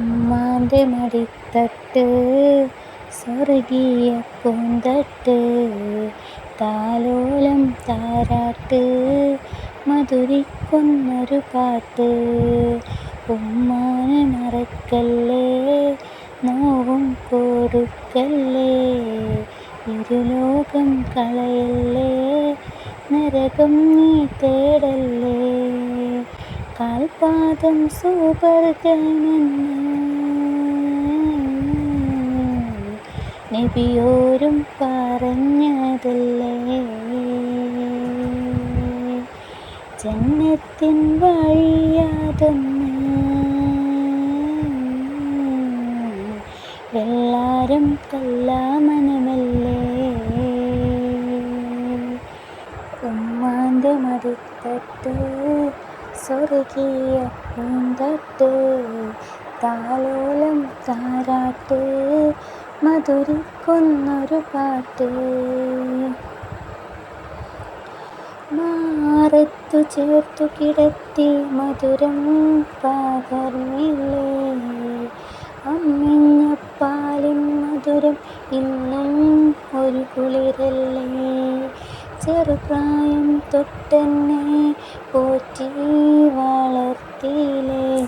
ഉമ്മാന്റെ മടിത്തട്ട് സ്വർഗീയ പൂന്തട്ട് താലോലം താരാട്ട് മധുരിക്കുന്നൊരു പാട്ട്. ഉമ്മാനെ മറക്കല്ലേ നോവും കൊടുക്കല്ലേ ഇരുലോകം കളയല്ലേ നരകം നീ തേടല്ലേ. കാൽപാദം സുവർഗമെന്ന് നബിയോരും പറഞ്ഞതല്ലേ? ജന്നത്തിൻ വഴിയാതൊന്ന്. എല്ലാരും കല്ലാമനമല്ലേ സ്വർഗീയ പൂന്തട്ട് താലോലം താരാട്ട് മധുരിക്കുന്നൊരു പാട്ട്. മാറത്തു ചേർത്തു കിടത്തി മധുരം പകർന്നില്ലേ. അമ്മിഞ്ഞ പാലിൻ മധുരം ഇന്നും ഒരു കുളിരല്ലേ. ചെറുപ്രായം തൊട്ടെന്നെ പോറ്റി വളർത്തിയില്ലേ?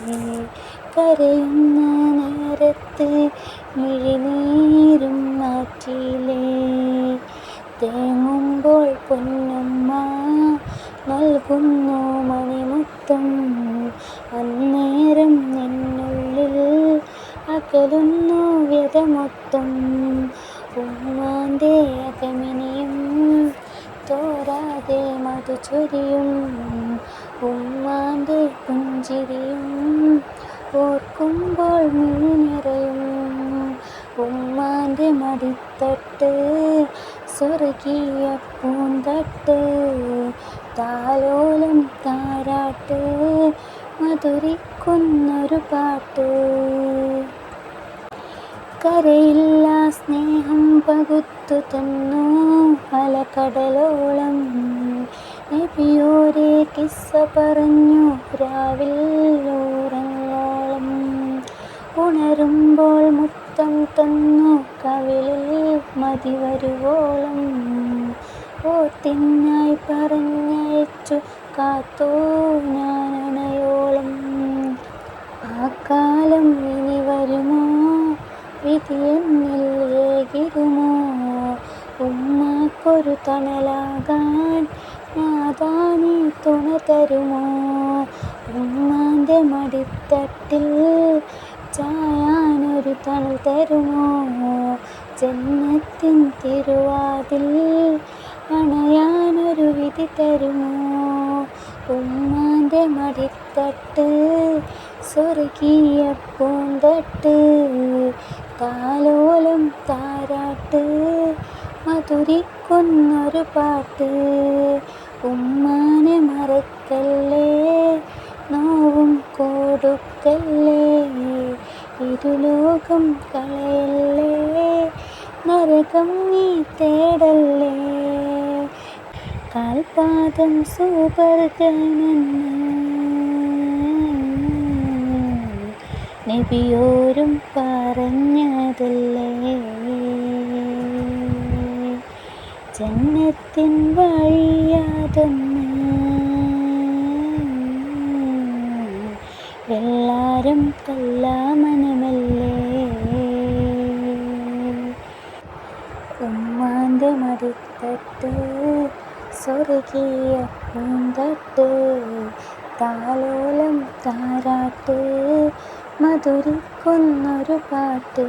കരയുന്ന നേരത്ത് മിഴിനീരും മാറ്റിയില്ലേ? തേങ്ങുമ്പോൾ പൊന്നമ്മ നൽകുന്നു മണിമുത്തം. അന്നേരം നിന്നുള്ളിൽ അകലുന്നു വ്യതമൊത്തം. ഉമ്മാന്റെ അകമിനിയും തോരാതെ മധു ചൊരിയും പുഞ്ചിരിയും. ഓർക്കുമ്പോൾ മീനിറയും നിറയും ഉമ്മാന്റെ മടിത്തട്ട് സ്വർഗീയ പൂന്തട്ട് താലോലം താരാട്ട് മധുരിക്കുന്നൊരു പാട്ട്. കരയില്ല സ്നേഹം പകുത്തു തന്നു. പല കടലോളം നബിയോരെ കിസ്സ പറഞ്ഞു. രാവിൽ ഊറങ്ങോളം ഉണരുമ്പോൾ മുത്തം തന്നു. കവിളിൽ മതി വരുവോളം ഓത്തിനായി പറഞ്ഞയച്ചു. കാത്തോ ഞാനണയോളം. ആ കാലം വിധിയെന്നിൽ ഏകിടുമോ ഉമ്മാക്കൊരു തണലാകാൻ നാദാനി തുണ തരുമോ? ഉമ്മാന്റെ മടിത്തട്ടിൽ ചായാനൊരു തണൽ തരുമോ? ജന്മത്തിൻ തിരുവാതിൽ അണയാനൊരു വിധി തരുമോ? ഉമ്മാന്റെ മടിത്തട്ട് സ്വർഗീയ പൂന്തട്ട് താലോലം താരാട്ട് മധുരിക്കുന്നൊരു പാട്ട്. ഉമ്മാനെ മറക്കല്ലേ നോവും കൊടുക്കല്ലേ ഇരുലോകം കളയല്ലേ നരകം നീ തേടല്ലേ. കാൽപാദം സുവർഗമെന്ന് നബിയോരും പറഞ്ഞതല്ലേ? ജന്നത്തിൻ വഴിയാതൊന്ന്. എല്ലാരും കല്ലാമനമല്ലേ? ഉമ്മാന്റെ മടിത്തട്ട് സ്വർഗീയ പൂന്തട്ട് താലോലം താരാട്ട് മധുരിക്കുന്നൊരു പാട്ട്.